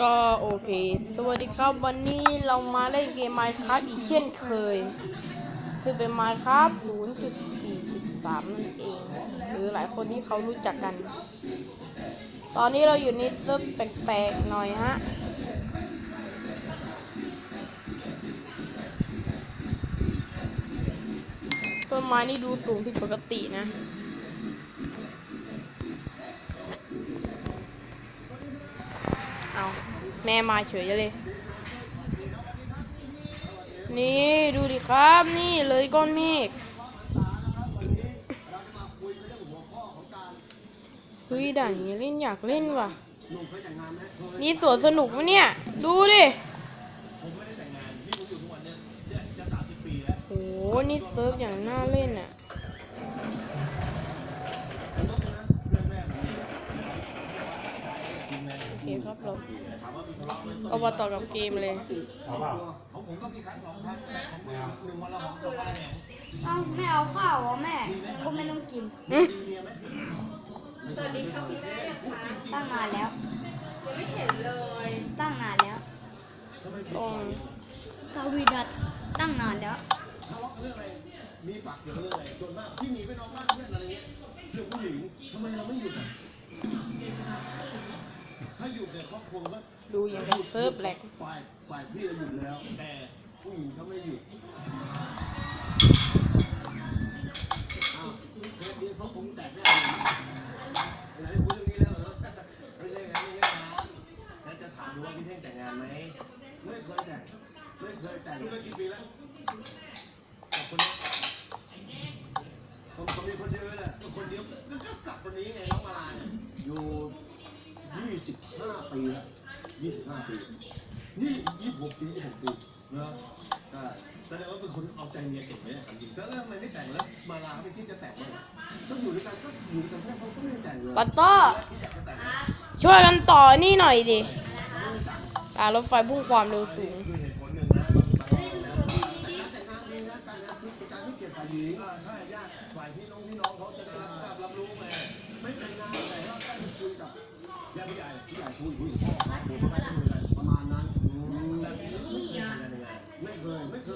ก็โอเค สวัสดีครับวันนี้เรามาเล่นเกม Minecraft อีกเช่นเคย ซึ่งเป็น Minecraft 0.4.3 นั่นเอง หรือหลายคนที่เขารู้จักกัน ตอนนี้เราอยู่ในเซิร์ฟแปลกๆหน่อยฮะ ต้นไม้นี่ดูสูงผิดปกตินะ แม่มาเฉยเลย นี่ดูดิครับนี่เลยก้อนเมฆเฮ้ยด่านนี้เล่นอยากเล่นว่ะ นี่สวนสนุกมะเนี่ย ดูดิโหนี่เซิร์ฟอย่างน่าเล่นอะ โอเคครับเราเอามาต่อกับเกมเลยเอาเปล่าเอ้าไม่เอาข้าวเหรอแม่งั้นก็ไม่ต้องกินอืมตั้งนานแล้วยังไม่เห็นเลย ตั้งนานแล้วตรงสวีดัตตั้งนานแล้วมีปากเสียงเลยจนมากพี่หนีไปนอนบ้านเพื่อนอะไรเงี้ยเรื่องผู้หญิงทำไมเราไม่หยุดอะ ถ้าหยุดเนี่ครอบครัวก็ดูอย่างกับเซิร์ฟแหลก ฝ่ายฝ่ายพี่เราหยุดแล้ว แต่ผู้หญิงเขาไม่หยุดอ้าวเทปนี้เขาคงแตกแน่เลยไหนคุยเรื่องนี้แล้วเหรอไม่ใช่ไงไม่ใช่นแล้วจะถามดูว่าพี่เท่งแต่งงานไหมไม่เคยแต่งไม่เคยแต่งรู้ได้กี่ปีแล้วกับคนนี้ผมผมมีคนเดียวแหละคนเดียวก็ก็กลับคนนี้ไงน้องมาลาเนี่ยอยู่ ปีนี่สิบหกปี26ปีนะใช่แสดงว่าเป็นคนเอาใจเมียเก่งเนี่ยจริงแล้วทำไมไม่แต่งแล้ว มาลาไม่คิดจะแต่งเลยก็อยู่ด้วยกันก็อยู่ด้วยกันแค่เขาก็ไม่ได้แต่งเลยปัตโต้ช่วยกันต่อนี่หน่อยดิการรถไฟพุ่งความเร็วสูง คือ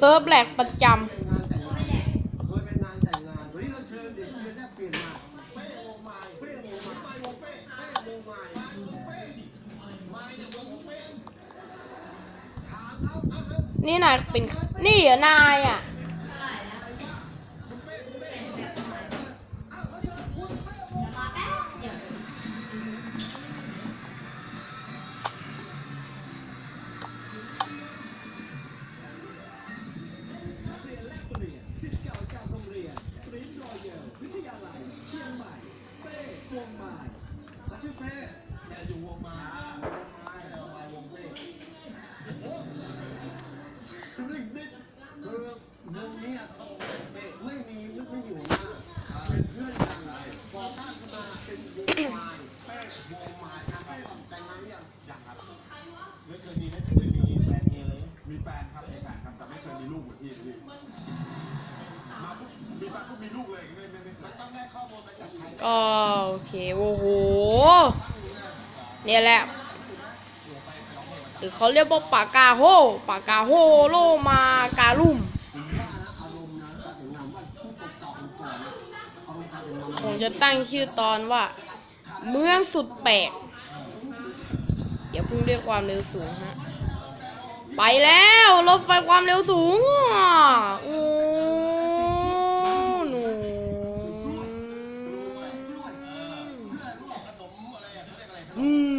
ซิร์ฟแหลกประจำนี่นายเป็น นี่เหรอนายอะ เนี่ยแหละ หรือเขาเรียกว่าปากกาโฮปากกาโฮโลมาการุมอารมณ์นะการแต่งงานว่าผู้ปกคงก่อนอารมผมจะตั้งชื่อตอนว่า เมืองสุดแปลกอย่าพิ่งเรียกความเร็วสูงฮะ ไปแล้วรถไฟความเร็วสูงอะโอ้หนูอืม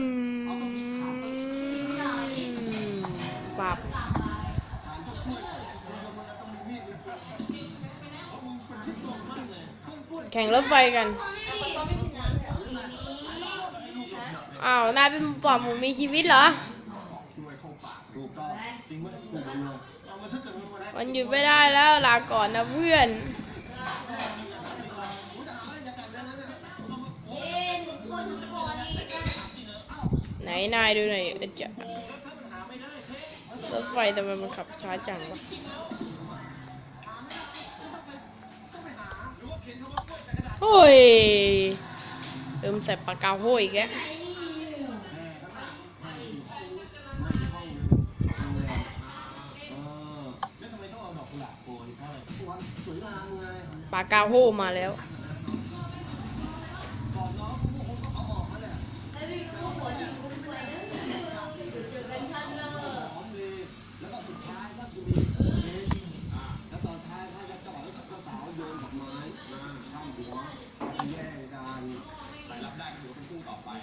ปรับแข่งรถไฟกัน อ้าว นายเป็นปอบหมูมีชีวิตเหรอด้วยเข้าปากถูกต้องจริงไหมถูกเลยเอามาถ้าเกิดมันมาได้มันหยุดไม่ได้แล้วลาก่อนนะเพื่อน ไหนนายดูหน่อยเอ้ยจะรถ ไฟแต่มันขับช้าจังวะโอ้ยเติมใส่ปากกาโห้อยแกปากกาโหมาแล้ว น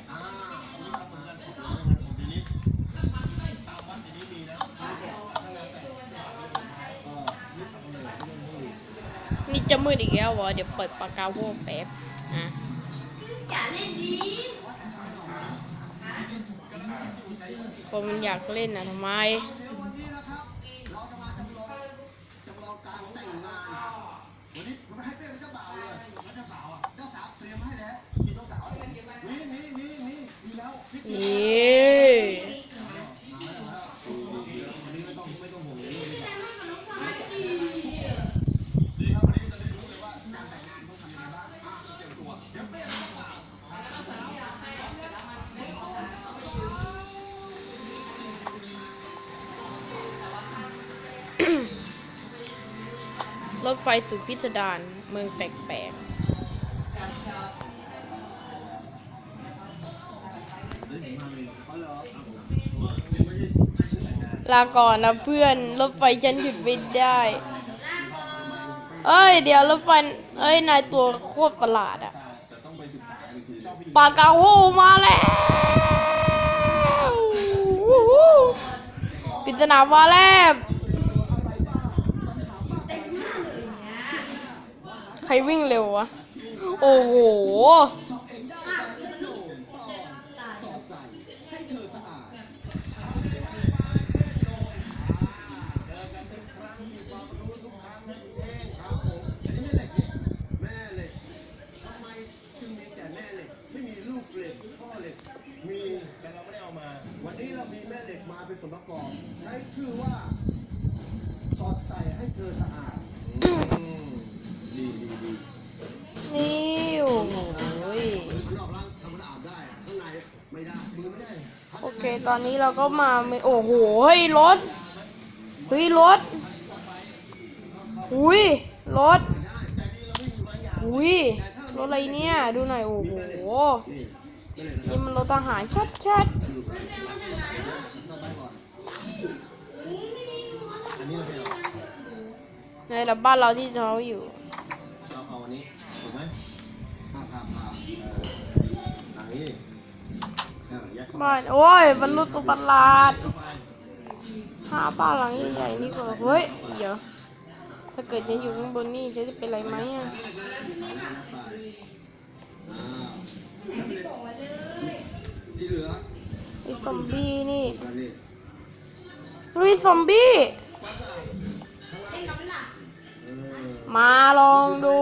ี่จะมืดอีกแล้วเหรอ เดี๋ยวเปิดปากกาโฮแป๊บอะผมันอยากเล่นนะทำไม สุดพิสดารเมืองแปลกๆ ลาก่อนนะเพื่อน รถไฟฉันหยุดไม่ได้ เอ้ย เดี๋ยวรถไฟ เอ้ย นายตัวโคตรประหลาดอะปากกาโฮมาแล้วปริศนามาแล้ว ใครวิ่งเร็ววะ โอ้โห โอเค ตอนนี้เราก็มาโอ้โหเฮ้ยรถเฮ้ยรถอุ้ยรถอุ้ยรถอะไรเนี่ยดูหน่อยโอ้โหนี่มันรถทหารชัดชัดต่อไปก่อนอันนี้เราเป็นๆในระบ้านเราที่เราอยู่ บ้านโอ้ยบรรลุตัวประหลาดหาบ้านหลังใหญ่ๆนี่ก่อนเฮ้ยเดี๋ยวถ้าเกิดฉันอยู่ข้างบนนี่ฉันจะเป็นไรไหมอะอ่าที่เหลือไอ้ซอมบี้นี่กันนี่เฮ้ยซอมบี้มาลองดู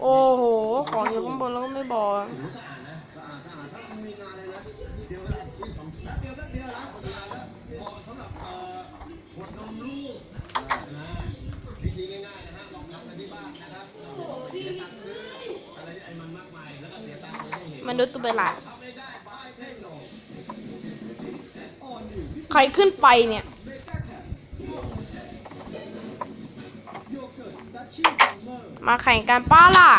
โอ้โห ของอยู่ข้างบนแล้วก็ไม่บอก ค์เลยไม่เห็นมันดูตัวประหลาดทำไปเท่งหนออ่อนอยู่ใครขึ้นไปเนี่ยมาแข่งกันป้าล่ะ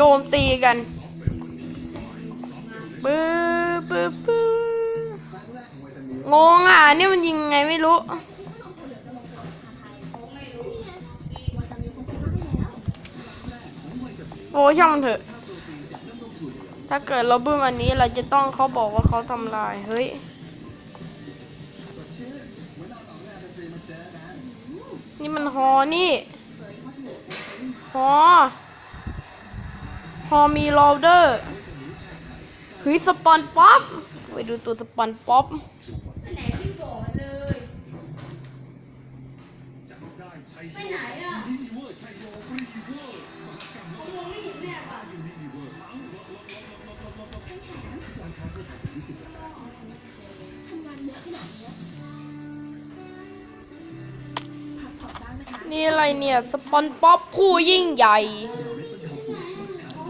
โจมตีกันปื้อปื้อปื้อครั้งแรกของงอะเนี่ยมันยิงไงไม่รู้ โอ้ช่างเถอะ ถ้าเกิดเราบึ้มอันนี้เราจะต้องเขาบอกว่าเขาทำลาย เฮ้ยสดชื่มือนเราสอนตรีมาเจอ กันนี่มันฮอนี่ฮอฮอมีโรลเดอร์เฮ้ยสปอนป๊อปไปดูตัวสปอนป๊อปไปไหนพี่บอกเลยไปไหนอะผมมองไม่เห็นแม่ป่ะเเนี่ย สปอนป๊อปผู้ยิ่งใหญ่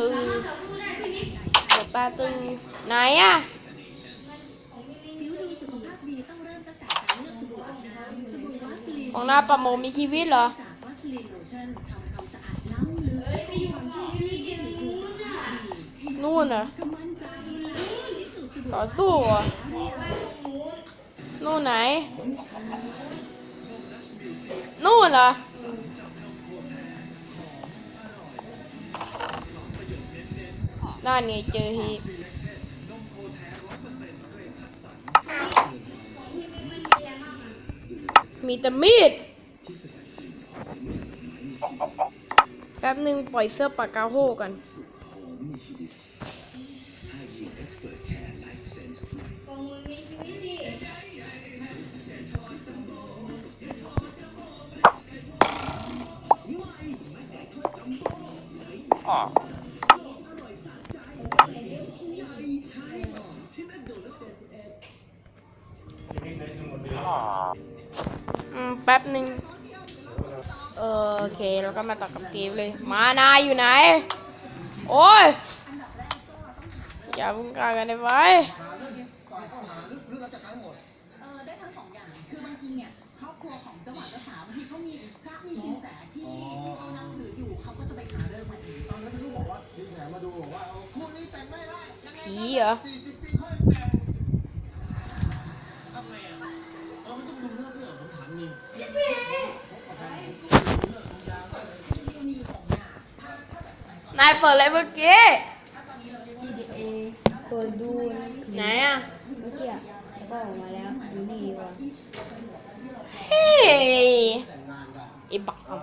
ตึงเปิดปลาตึงไหนอะของน้าประมงมีชีวิตเหรอนู่นน่ะต่อสู้อะนู่นไหน นู่นเหรอ นั่นไงเจอฮีมีแต่มีดแป๊บหนึ่งปล่อยเสื้อปากกาโฮกันอื แป๊บหนึ่งเออโอเคแล้วก็มาตัดกับเกมเลย มานายอยู่ไหน โอ้ย อย่าพุ่งกางกันได้ไหมผีเหรอ จ๊เปิดดูไหนอะเมื่อกี้อะแล้วก็ออกมาแล้วดีดีกว่าเฮ้ยไอ้บักอำ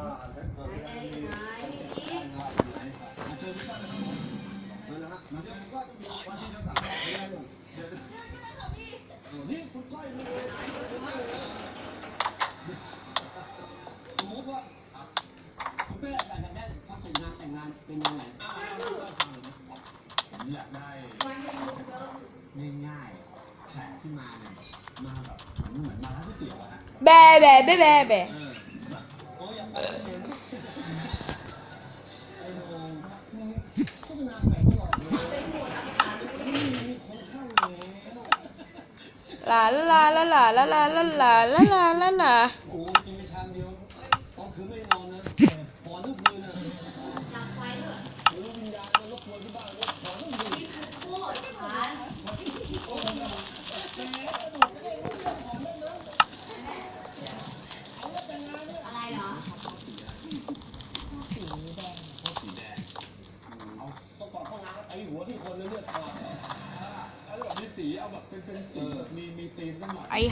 ตี๋ยวอะฮะแบะแบะแบ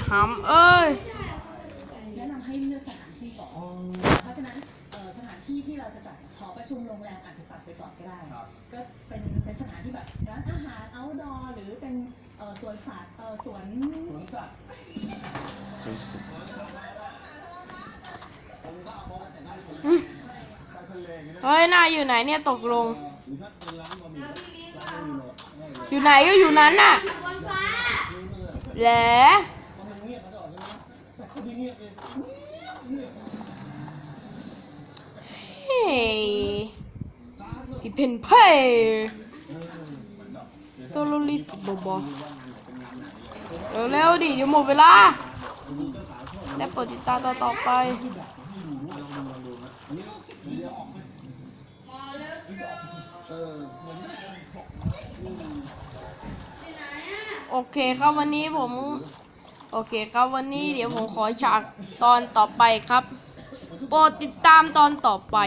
หน่อยไอ้หำเอ้ย แนะนำให้เลือกสถานที่ก่อน เพราะฉะนั้นเอ่อสถานที่ที่เราจะจัดหอประชุมโรงแรมอาจจะตัดไปก่อนก็ได้ ครับ ก็เป็นเป็นสถานที่แบบร้านอาหาร outdoor หรือเป็นเอ่อสวนสัตว์เอ่อสวนสวนสัตว์ผมบ้าบอแต่งงานสวนสัตว์ไปทะเลอย่างเงี้ยนะเฮ้ยนายอยู่ไหนเนี่ยตกลงหรือถ้าเป็นร้านบะหมี่ร้านบะหมี่เลยอยู่ไหนก็อยู่นั้นน่ะนี่มันเลยแหละ Hey. ยเป็น pay. Solo leaf bobo. เร็วๆดิอย่าหมดเวลา ได้โปรดติตาต่อไปโอเคครับวันนี้ผม โอเคครับวันนี้เดี๋ยวผมขอฉากตอนต่อไปครับ โปรดติดตามตอนต่อไป